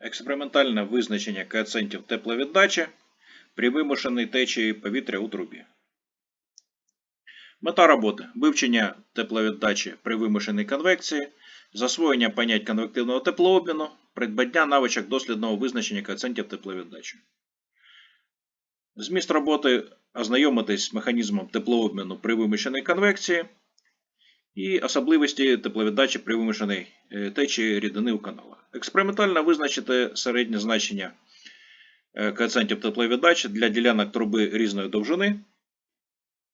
Експериментальне визначення коефіцієнтів тепловіддачі при вимушеній течії повітря у трубі. Мета роботи вивчення тепловіддачі при вимушеній конвекції, засвоєння понять конвективного теплообміну, придбання навичок дослідного визначення коефіцієнтів тепловіддачі. Зміст роботи ознайомитись з механізмом теплообміну при вимушеній конвекції і особливості тепловіддачі при вимушеній е, течії рідини у каналах. Експериментально визначити середнє значення е, коефіцієнтів тепловіддачі для ділянок труби різної довжини,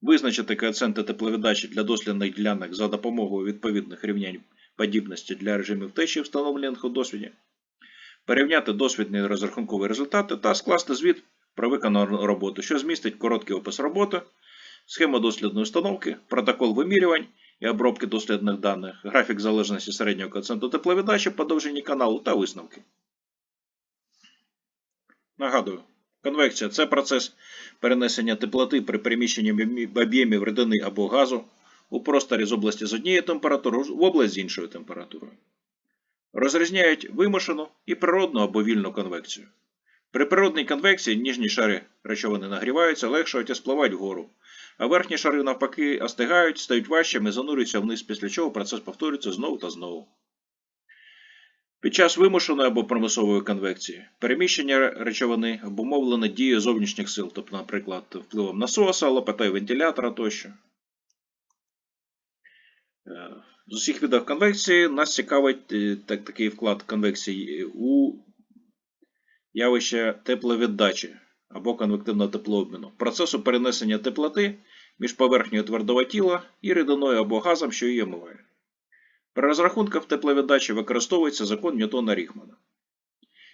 визначити коефіцієнти тепловіддачі для дослідних ділянок за допомогою відповідних рівнянь подібності для режимів течії, встановлених у досвіді, порівняти досвідні розрахункові результати та скласти звіт про виконану роботу, що змістить короткий опис роботи, схему дослідної установки, протокол вимірювань і обробки дослідних даних, графік залежності середнього коефіцієнту тепловіддачі по каналу та висновки. Нагадую, конвекція це процес перенесення теплоти при переміщенні об'ємі- об'ємів рідини або газу у просторі з області з однією температурою в область з іншою температурою. Розрізняють вимушену і природну або вільну конвекцію. При природній конвекції ніжні шари речовини нагріваються, легшають і спливають вгору, а верхні шари навпаки остигають, стають важчими, занурюються вниз, після чого процес повторюється знову та знову. Під час вимушеної або примусової конвекції переміщення речовини обумовлене дією зовнішніх сил, тобто, наприклад, впливом насоса, лопатою вентилятора тощо. Е, З усіх видів конвекції нас цікавить е, так, такий вклад конвекції у явище тепловіддачі або конвективного теплообміну, процесу перенесення теплоти між поверхнею твердого тіла і рідиною або газом, що її омиває. При розрахунках тепловіддачі використовується закон Ньютона Ріхмана,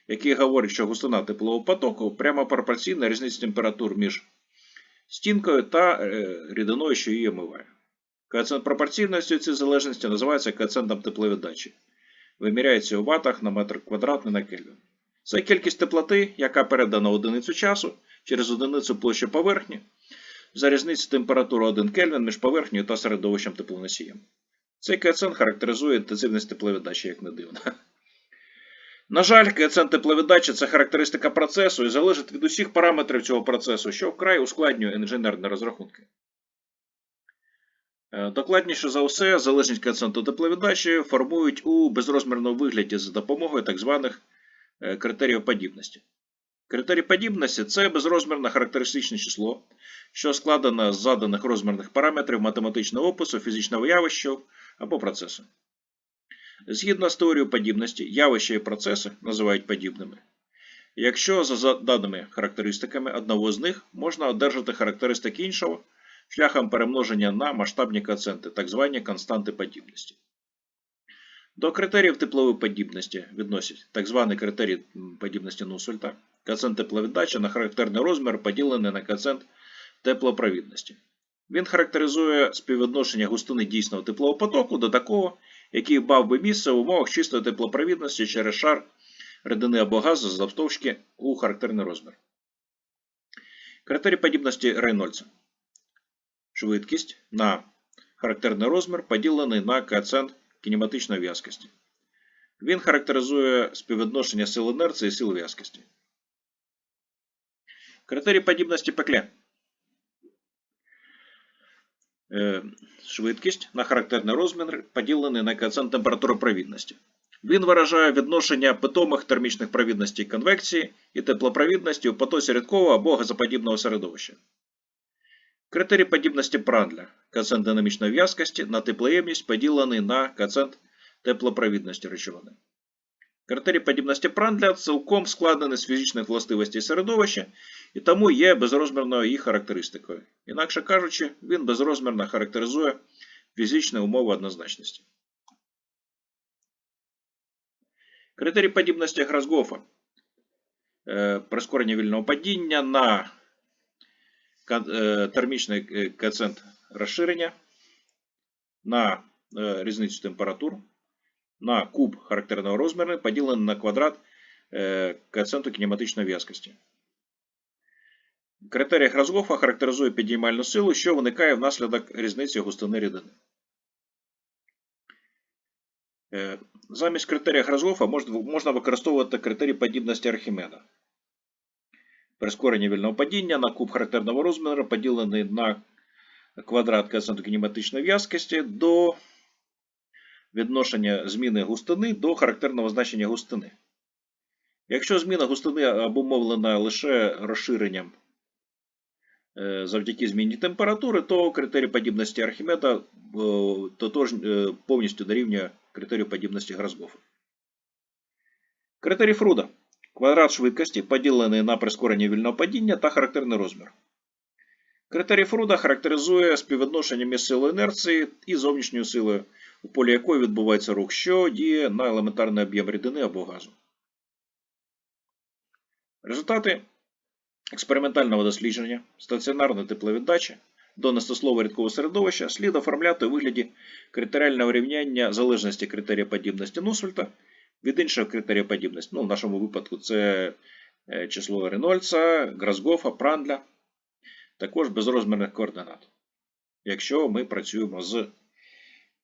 який говорить, що густина теплового потоку прямо пропорційна різниці температур між стінкою та е, рідиною, що її омиває. Коефіцієнт пропорційності цієї залежності називається коефіцієнтом тепловіддачі. Виміряється у ватах на метр квадратний на Кельвін. Це кількість теплоти, яка передана одиницю часу через одиницю площі поверхні за різницю температури 1 Кельвін між поверхнею та середовищем теплоносієм. Цей коефіцієнт характеризує інтенсивність тепловіддачі, як не дивно. На жаль, коефіцієнт тепловіддачі це характеристика процесу і залежить від усіх параметрів цього процесу, що вкрай ускладнює інженерні розрахунки. Е, Докладніше за все, залежність коефіцієнту тепловіддачі формують у безрозмірному вигляді за допомогою так званих е, критеріїв подібності. Критерій подібності це безрозмірне характеристичне число, що складено з заданих розмірних параметрів математичного опису фізичного явища або процесу. Згідно з теорією подібності, явища і процеси називають подібними. Якщо за заданими характеристиками одного з них можна одержати характеристики іншого шляхом перемноження на масштабні коефіцієнти, так звані константи подібності. До критеріїв теплової подібності відносять так званий критерій подібності Нусельта, коефіцієнт тепловіддачі на характерний розмір поділений на коефіцієнт теплопровідності. Він характеризує співвідношення густини дійсного теплового потоку до такого, який мав би місце в умовах чистої теплопровідності через шар рідини або газу завтовшки у характерний розмір. Критерій подібності Рейнольдса. Швидкість на характерний розмір поділений на коефіцієнт кінематичної в'язкості. Він характеризує співвідношення сил інерції і сил в'язкості. Критерій подібності Пекле. Е, Швидкість на характерний розмір поділений на коефіцієнт температуропровідності. Він виражає відношення питомих термічних провідностей конвекції і теплопровідності у потоці рідкого або газоподібного середовища. Критерій подібності Прандля. Коефіцієнт динамічної в'язкості на теплоємність поділений на коефіцієнт теплопровідності речовини. Критерій подібності Прандля цілком складений з фізичних властивостей середовища і тому є безрозмірною їх характеристикою. Інакше кажучи, він безрозмірно характеризує фізичні умови однозначності. Критерій подібності Грасгофа. Е, Прискорення вільного падіння на термічний е, коефіцієнт розширення, на е, різницю температур, на куб характерного розміру, поділений на квадрат коефіцієнту кінематичної в'язкості. Критерій Грасгофа характеризує підіймальну силу, що виникає внаслідок різниці густини рідини. Замість критерія Грозгофа можна можна використовувати критерій подібності Архімеда. Прискорення вільного падіння на куб характерного розміру, поділений на квадрат коефіцієнту кінематичної в'язкості до відношення зміни густини до характерного значення густини. Якщо зміна густини обумовлена лише розширенням е, завдяки зміні температури, то критерій подібності Архімеда е, е, повністю дорівнює критерію подібності Грозгофа. Критерій Фруда. Квадрат швидкості поділений на прискорення вільного падіння та характерний розмір. Критерій Фруда характеризує співвідношення між силою інерції і зовнішньою силою, у полі якої відбувається рух, що діє на елементарний об'єм рідини або газу. Результати експериментального дослідження стаціонарної тепловіддачі до нестислового рідкового середовища слід оформляти у вигляді критеріального рівняння залежності критерія подібності Нусфельта від іншого критерія подібності. Ну, в нашому випадку це е, число Ренольца, Грозгофа, Прандля, також безрозмірних координат. Якщо ми працюємо з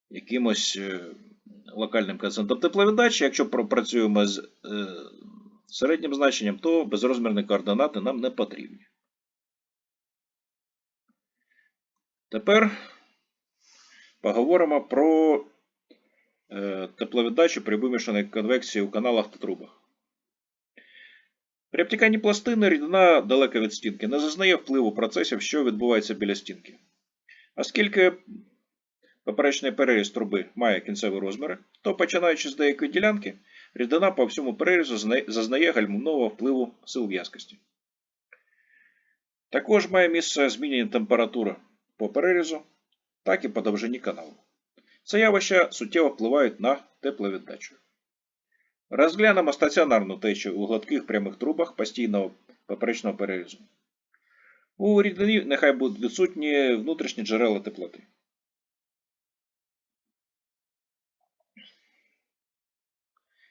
якимось е, локальним коефіцієнтом тепловіддачі, якщо працюємо з е, середнім значенням, то безрозмірні координати нам не потрібні. Тепер поговоримо про тепловіддачу при вимішаній конвекції у каналах та трубах. При обтіканні пластини рідина далека від стінки не зазнає впливу процесів, що відбуваються біля стінки. Оскільки поперечний переріз труби має кінцеві розміри, то починаючи з деякої ділянки, рідина по всьому перерізу зазнає гальмівного впливу сил в'язкості. Також має місце змінення температури по перерізу, так і по довжині каналу. Це явища суттєво впливають на тепловіддачу. Розглянемо стаціонарну течію у гладких прямих трубах постійного поперечного перерізу. У рідині нехай будуть відсутні внутрішні джерела теплоти.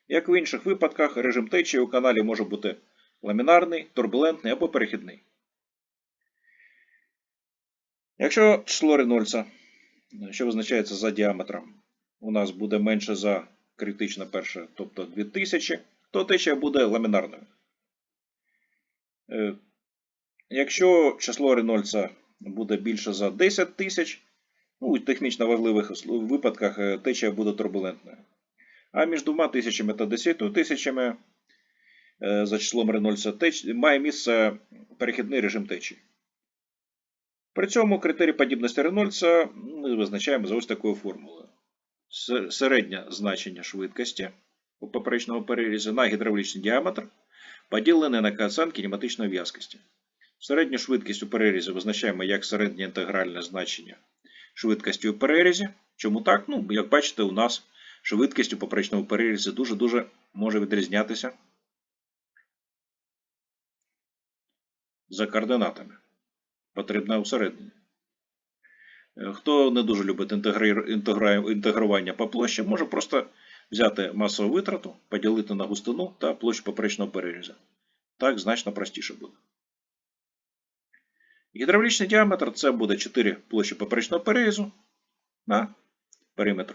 Як в інших випадках, режим течії у каналі може бути ламінарний, турбулентний або перехідний. Якщо число Ренольца, що визначається за діаметром, у нас буде менше за критично перше, тобто 2000, то течія буде ламінарною. Е, Якщо число Ренольца буде більше за 10 тисяч, ну, у технічно важливих випадках е, течія буде турбулентною. А між двома тисячами та 10 тисячами е, за числом Ренольца теч... має місце перехідний режим течії. При цьому критерій подібності Ренольца ми визначаємо за ось такою формулою. Середнє значення швидкості у поперечному перерізі на гідравлічний діаметр поділене на коефіцієнт кінематичної в'язкості. Середню швидкість у перерізі визначаємо як середнє інтегральне значення швидкості у перерізі. Чому так? Ну, як бачите, у нас швидкість у поперечному перерізі дуже-дуже може відрізнятися за координатами. Потрібне усередині. Хто не дуже любить інтегрування по площі, може просто взяти масову витрату, поділити на густину та площу поперечного перерізу. Так значно простіше буде. Гідравлічний діаметр це буде 4 площі поперечного перерізу на периметр.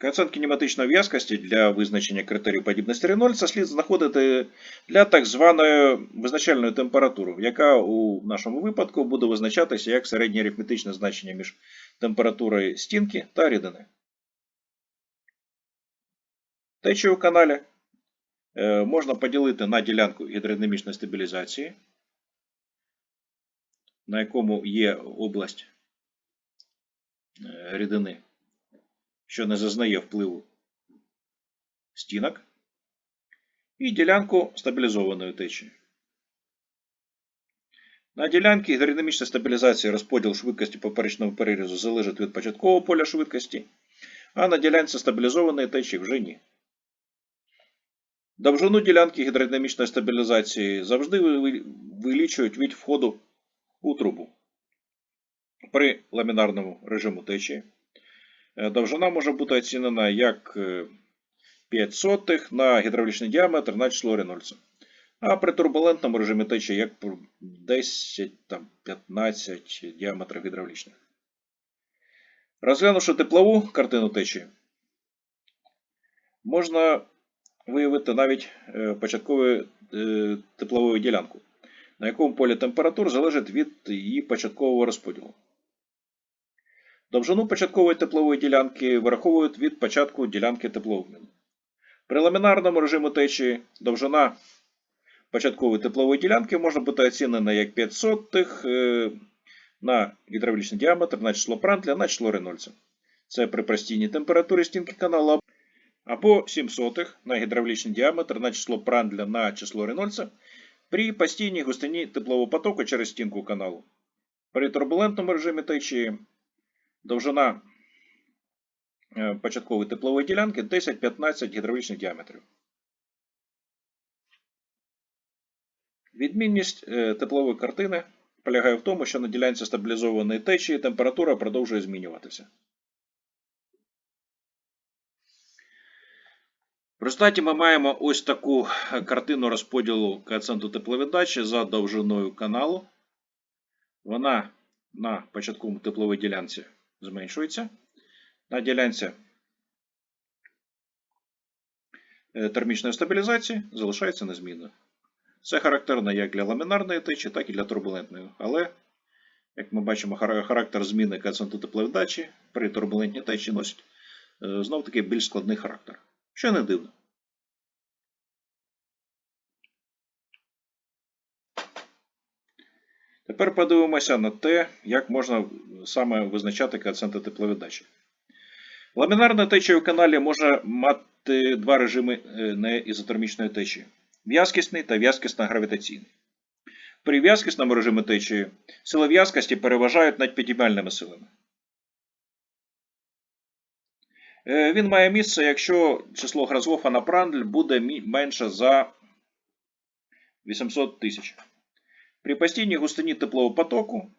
Коефіцієнт кінематичної в'язкості для визначення критерію подібності Ренольца слід знаходити для так званої визначальної температури, яка у нашому випадку буде визначатися як середнє арифметичне значення між температурою стінки та рідини. Течію у каналі е, можна поділити на ділянку гідродинамічної стабілізації, на якому є область е, рідини що не зазнає впливу стінок, і ділянку стабілізованої течії. На ділянці гідродинамічної стабілізації розподіл швидкості поперечного перерізу залежить від початкового поля швидкості, а на ділянці стабілізованої течії вже ні. Довжину ділянки гідродинамічної стабілізації завжди вилічують від входу у трубу. При ламінарному режиму течії довжина може бути оцінена як 5 е, на гідравлічний діаметр на число Ренольца. А при турбулентному режимі течії як 10-15 діаметрів гідравлічних. Розглянувши теплову картину течії, можна виявити навіть е, початкову е, теплову ділянку, на якому полі температур залежить від її початкового розподілу. Довжину початкової теплової ділянки вираховують від початку ділянки теплообміну. При ламінарному режимі течії довжина початкової теплової ділянки може бути оцінена як 5 сотих е, на гідравлічний діаметр на число Прантля на число Рейнольдса. Це при постійній температурі стінки каналу або 7 сотих на гідравлічний діаметр на число Прандля на число Рейнольдса при постійній густині теплового потоку через стінку каналу. При турбулентному режимі течії довжина е, початкової теплової ділянки 10-15 гідравлічних діаметрів. Відмінність е, теплової картини полягає в тому, що на ділянці стабілізованої течії температура продовжує змінюватися. В результаті ми маємо ось таку е, картину розподілу коефіцієнту тепловіддачі за довжиною каналу. Вона на початковому тепловій ділянці зменшується. На ділянці е, термічної стабілізації залишається незмінною. Це характерно як для ламінарної течі, так і для турбулентної. Але, як ми бачимо, характер зміни коефіцієнту тепловіддачі при турбулентній течі носить е, знов таки більш складний характер. Що не дивно. Тепер подивимося на те, як можна саме визначати коефіцієнти тепловіддачі. Ламінарна течія в каналі може мати два режими е, неізотермічної течії в'язкісний та в'язкісно-гравітаційний. При в'язкісному режимі течії сили в'язкості переважають над підіймальними силами. Е, Він має місце, якщо число Грозгофа на Прандль буде менше за 800 тисяч. При постійній густині теплового потоку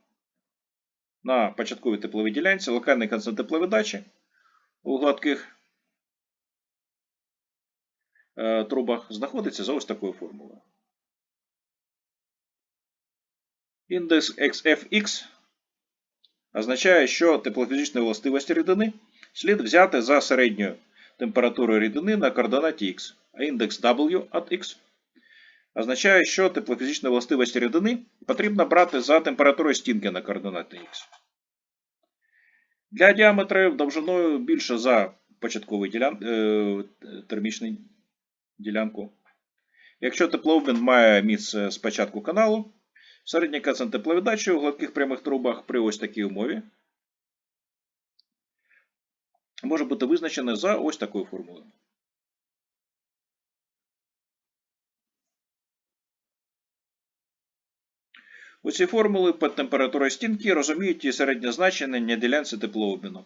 на початковій тепловій ділянці локальний коефіцієнт тепловіддачі у гладких е, трубах знаходиться за ось такою формулою. Індекс XFX означає, що теплофізичні властивості рідини слід взяти за середньою температурою рідини на координаті X, а індекс W от X означає, що теплофізичні властивості рідини потрібно брати за температурою стінки на координаті X. Для діаметрів довжиною більше за початковий ділян... е, термічний ділянку. Якщо теплообмін має місце з початку каналу, середній коефіцієнт тепловіддачі у гладких прямих трубах при ось такій умові може бути визначений за ось такою формулою. У цій формулі під температурою стінки розуміють і середнє значення на ділянці теплообміну,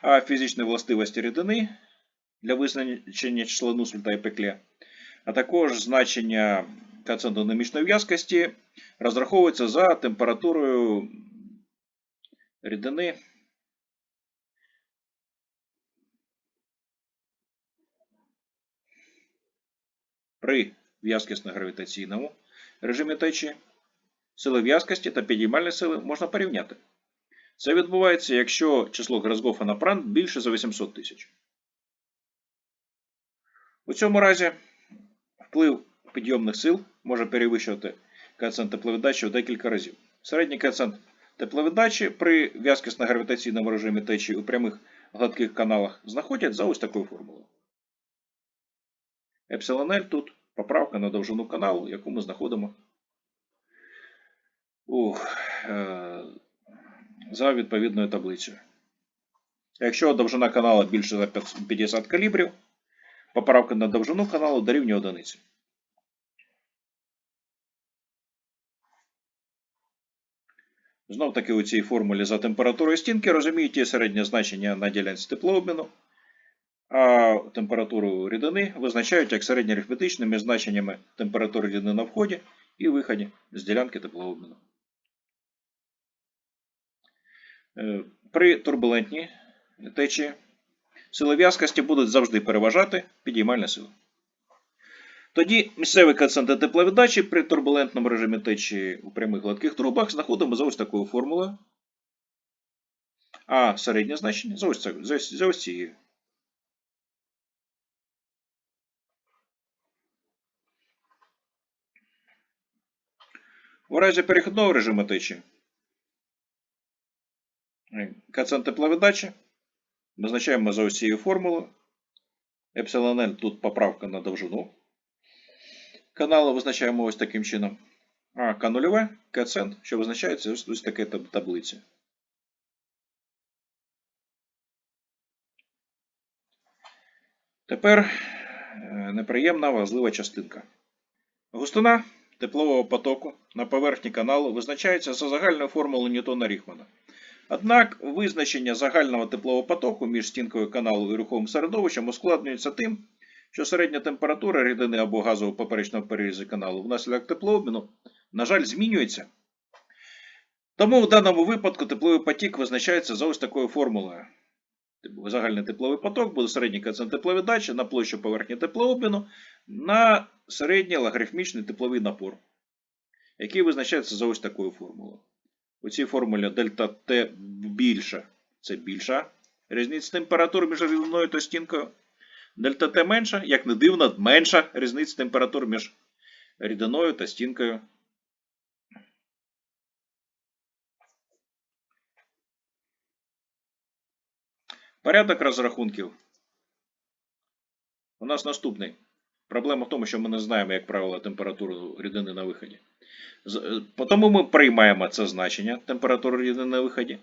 а фізичні властивості рідини для визначення числа Нусфельда і Пекле, а також значення коефіцієнту в'язкості розраховуються за температурою рідини при в'язкісно-гравітаційному режимі течії. Сили в'язкості та підіймальні сили можна порівняти. Це відбувається, якщо число Грозгофа на Пранд більше за 800 тисяч. У цьому разі вплив підйомних сил може перевищувати коефіцієнт тепловіддачі в декілька разів. Середній коефіцієнт тепловіддачі при в'язкісно-гравітаційному режимі течії у прямих гладких каналах знаходять за ось такою формулою. Епсилон L тут поправка на довжину каналу, яку ми знаходимо за відповідною таблицею. Якщо довжина каналу більше за 50 калібрів, поправка на довжину каналу дорівнює одиниці. Знов таки у цій формулі за температурою стінки розуміють ті середнє значення на ділянці теплообміну, а температуру рідини визначають як середньоарифметичними значеннями температури рідини на вході і виході з ділянки теплообміну. При турбулентній течії сили в'язкості будуть завжди переважати підіймальні сили. Тоді місцевий коефіцієнт тепловіддачі при турбулентному режимі течії у прямих гладких трубах знаходимо за ось такою формулою. А середнє значення за ось, за за ось цією. У разі перехідного режиму течії е, коефіцієнт тепловіддачі визначаємо за ось цією формулою. Епсилон тут поправка на довжину. Каналу визначаємо ось таким чином. А К0, коефіцієнт, що визначається ось, ось таке таблиці. Тепер е, неприємна важлива частинка. Густина теплового потоку на поверхні каналу визначається за загальною формулою Ньютона Ріхмана. Однак визначення загального теплового потоку між стінкою каналу і руховим середовищем ускладнюється тим, що середня температура рідини або газу у поперечному перерізі каналу внаслідок теплообміну, на жаль, змінюється. Тому в даному випадку тепловий потік визначається за ось такою формулою. Типу, Загальний тепловий поток буде середній коефіцієнт тепловіддачі на площу поверхні теплообміну на середній логарифмічний тепловий напор, який визначається за ось такою формулою. У цій формулі дельта Т більша це більша різниця температур між рідиною та стінкою. Дельта Т менша, як не дивно, менша різниця температур між рідиною та стінкою. Порядок розрахунків. У нас наступний. Проблема в тому, що ми не знаємо, як правило, температуру рідини на виході. Е, Тому ми приймаємо це значення температури рідини на виході.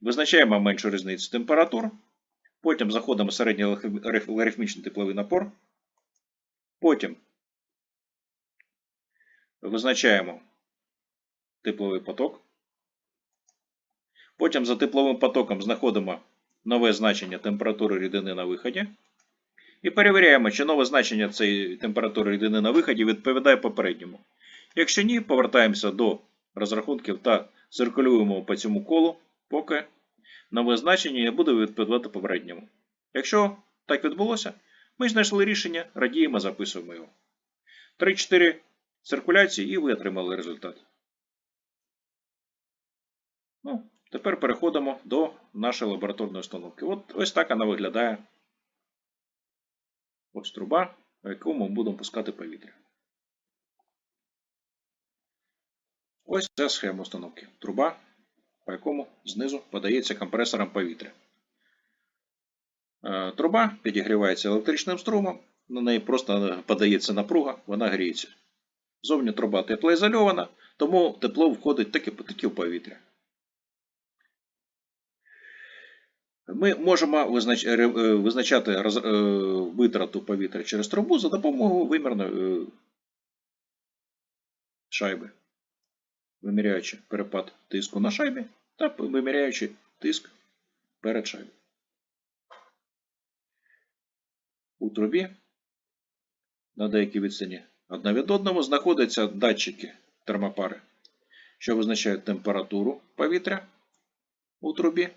Визначаємо меншу різницю температур. Потім заходимо в середній логарифмічний тепловий напор. Потім визначаємо тепловий поток. Потім за тепловим потоком знаходимо нове значення температури рідини на виході. І перевіряємо, чи нове значення цієї температури рідини на виході відповідає попередньому. Якщо ні, повертаємося до розрахунків та циркулюємо по цьому колу, поки нове значення не буде відповідати попередньому. Якщо так відбулося, ми знайшли рішення, радіємо, записуємо його. 3-4 циркуляції і ви отримали результат. Ну, тепер переходимо до нашої лабораторної установки. От ось так вона виглядає. Ось труба, в яку ми будемо пускати повітря. Ось ця схема установки. Труба, по якому знизу подається компресором повітря. Е, Труба підігрівається електричним струмом, на неї просто подається напруга, вона гріється. Зовні труба теплоізольована, тому тепло входить тільки, тільки в повітря. Ми можемо ре- е, визначати е, витрату повітря через трубу за допомогою вимірної е, шайби, виміряючи перепад тиску на шайбі та виміряючи тиск перед шайбою. У трубі на деякій відстані одна від одного знаходяться датчики термопари, що визначають температуру повітря у трубі.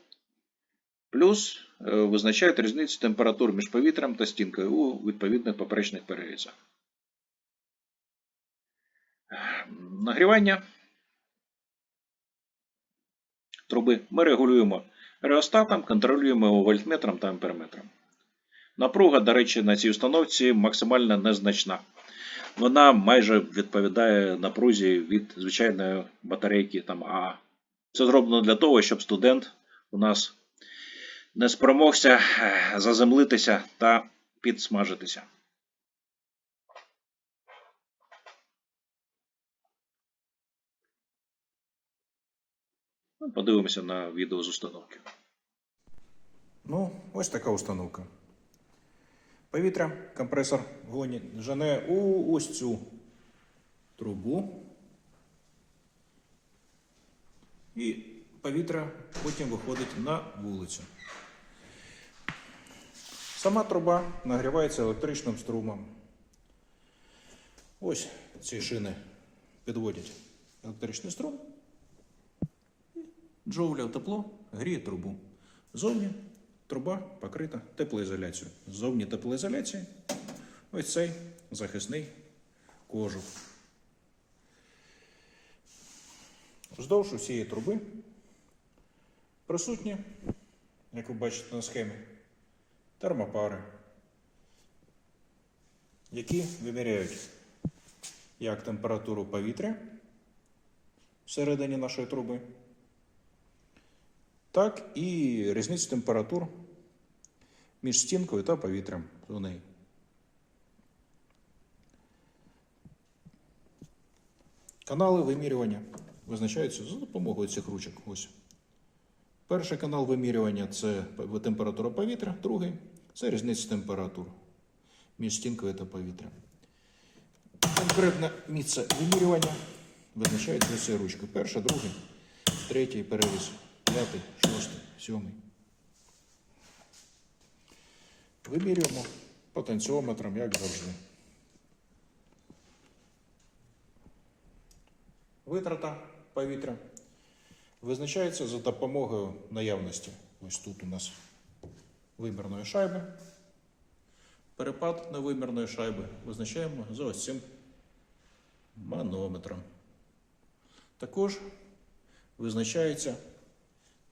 Плюс е, визначають різницю температур між повітрям та стінкою у відповідних поперечних перерізах. Нагрівання труби ми регулюємо реостатом, контролюємо його вольтметром та амперметром. Напруга, до речі, на цій установці максимально незначна. Вона майже відповідає напрузі від звичайної батарейки там АА. Це зроблено для того, щоб студент у нас не спромогся е, заземлитися та підсмажитися. Ну, Подивимося на відео з установки. Ну, ось така установка. Повітря, компресор гоні, жене у ось цю трубу. І повітря потім виходить на вулицю. Сама труба нагрівається електричним струмом. Ось ці шини підводять електричний струм. Джоуля тепло гріє трубу. Зовні труба покрита теплоізоляцією. Зовні теплоізоляції ось цей захисний кожух. Вздовж усієї труби присутні, як ви бачите на схемі, термопари, які виміряють як температуру повітря всередині нашої труби, так і різницю температур між стінкою та повітрям у неї. Канали вимірювання визначаються за допомогою цих ручок. Ось. Перший канал вимірювання це температура повітря, другий це різниця температур між стінкою та повітрям. Конкретне місце вимірювання визначається цією ручкою. Перша, другий, третій переріз, п'ятий, шостий, сьомий. Вимірюємо потенціометром, як завжди. Витрата повітря визначається за допомогою наявності. Ось тут у нас вимірної шайби. Перепад невимірної шайби визначаємо за ось цим манометром. Також визначається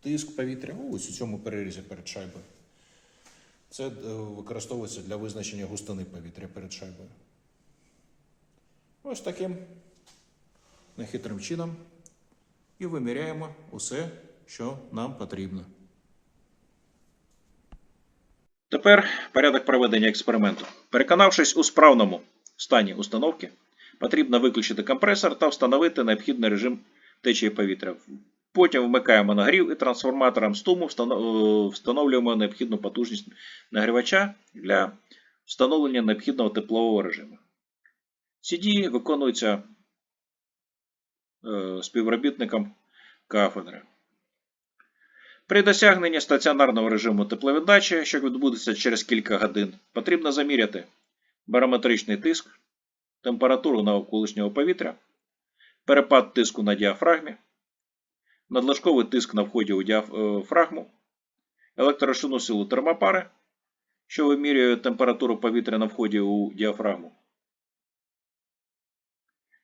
тиск повітря ось у цьому перерізі перед шайбою. Це е, використовується для визначення густини повітря перед шайбою. Ось таким нехитрим чином і виміряємо усе, що нам потрібно. Тепер порядок проведення експерименту. Переконавшись у справному стані установки, потрібно виключити компресор та встановити необхідний режим течії повітря. Потім вмикаємо нагрів і трансформатором стуму е, встановлюємо необхідну потужність нагрівача для встановлення необхідного теплового режиму. Ці дії виконуються е, співробітником кафедри. При досягненні стаціонарного режиму тепловіддачі, що відбудеться через кілька годин, потрібно заміряти барометричний тиск, температуру навколишнього повітря, перепад тиску на діафрагмі, надлишковий тиск на вході у діафрагму, електрошину силу термопари, що вимірює температуру повітря на вході у діафрагму,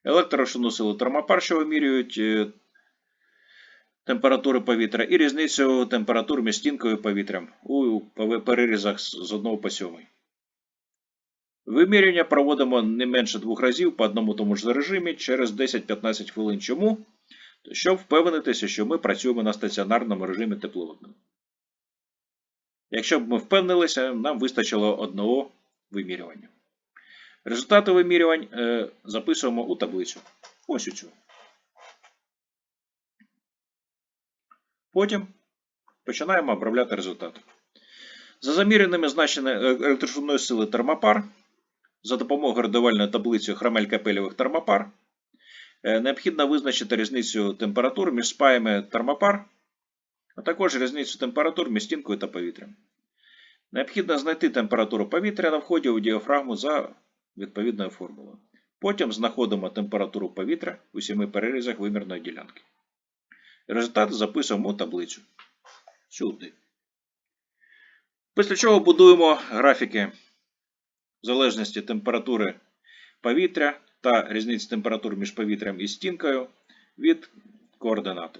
електрошину силу термопар, що вимірюють е, температури повітря і різницю температур між стінкою і повітрям у перерізах з з 1 по 7. Вимірювання проводимо не менше двох разів по одному тому ж режимі через 10-15 хвилин. Чому? Щоб впевнитися, що ми працюємо на стаціонарному режимі тепловиків. Якщо б ми впевнилися, нам вистачило одного вимірювання. Результати вимірювань е, записуємо у таблицю. Ось у цю. Потім починаємо обробляти результати. За заміреними значеннями електрошумної сили термопар, за допомогою радувальної таблиці хромель-капелєвих термопар, е, необхідно визначити різницю температур між спаями термопар, а також різницю температур між стінкою та повітрям. Необхідно знайти температуру повітря на вході у діафрагму за відповідною формулою. Потім знаходимо температуру повітря у сіми перерізах вимірної ділянки. Результати записуємо у таблицю. Сюди. Після чого будуємо графіки залежності температури повітря та різниці температур між повітрям і стінкою від координати.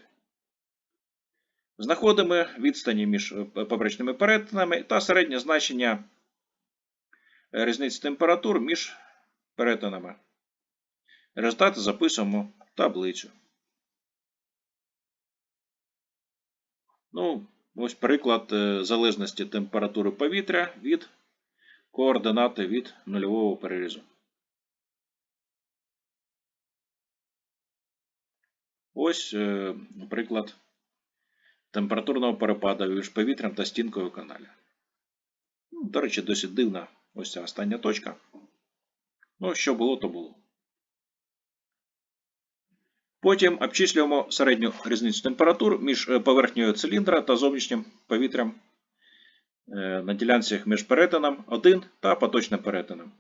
Знаходимо відстані між е, поперечними перетинами та середнє значення різниці температур між перетинами. Результати записуємо в таблицю. Ну, ось приклад е, залежності температури повітря від координати від нульового перерізу. Ось е, приклад температурного перепаду між повітрям та стінкою каналі. Ну, До речі, досить дивна ось ця остання точка. Ну, що було, то було. Потім обчислюємо середню різницю температур між е, поверхнею циліндра та зовнішнім повітрям е, на ділянцях між перетином 1 та поточним перетином.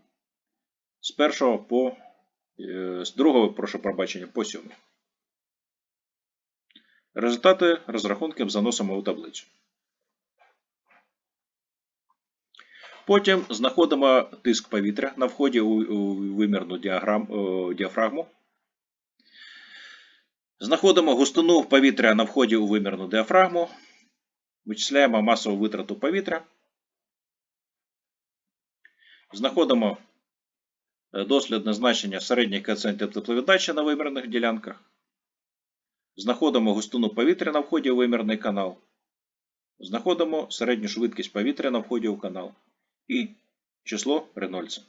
З першого по е, з другого, прошу пробачення, по сьомий. Результати розрахунків заносимо у таблицю. Потім знаходимо тиск повітря на вході у, вимірну діафрагму. Знаходимо густину повітря на вході у вимірну діафрагму. Вичисляємо масову витрату повітря. Знаходимо е, дослідне значення середніх коефіцієнтів тепловіддачі на вимірних ділянках. Знаходимо густину повітря на вході у вимірний канал. Знаходимо середню швидкість повітря на вході у канал і число Ренольдса.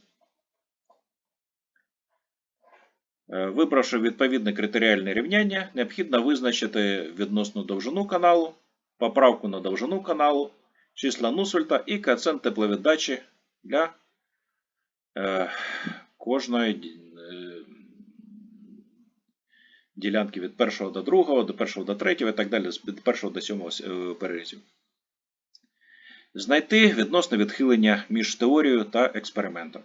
Е, Вибравши відповідне критеріальне рівняння, необхідно визначити відносну довжину каналу, поправку на довжину каналу, числа Нусельта і коефіцієнт тепловіддачі для е, кожної е, ділянки від першого до другого, до першого до третього і так далі, від першого до сьомого перерізів. Знайти відносне відхилення між теорією та експериментом.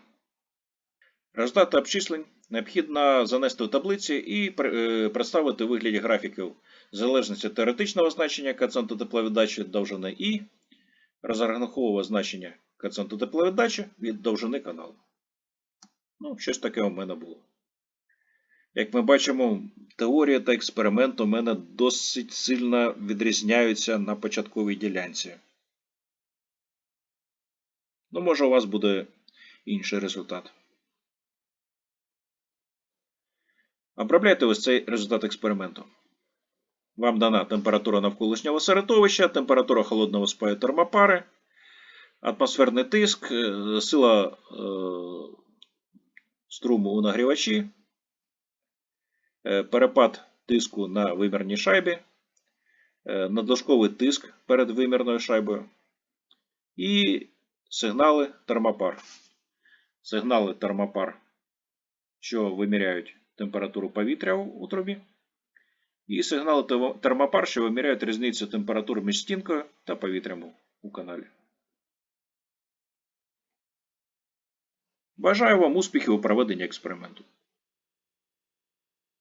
Результати обчислень необхідно занести в таблиці і е, представити у вигляді графіків залежності теоретичного значення коефіцієнту тепловіддачі від довжини І, розрахункового значення коефіцієнту тепловіддачі від довжини каналу. Ну, щось таке у мене було. Як ми бачимо, теорія та експеримент у мене досить сильно відрізняються на початковій ділянці. Ну, може, у вас буде інший результат. Обробляйте ось цей результат експерименту. Вам дана температура навколишнього середовища, температура холодного спаю термопари, атмосферний тиск, е, сила е, струму у нагрівачі, е, перепад тиску на вимірній шайбі, е, надлишковий тиск перед вимірною шайбою і сигнали термопар. Сигнали термопар, що виміряють температуру повітря у трубі, і сигнали термопар, що виміряють різницю температур між стінкою та повітрям у каналі. Бажаю вам успіхів у проведенні експерименту.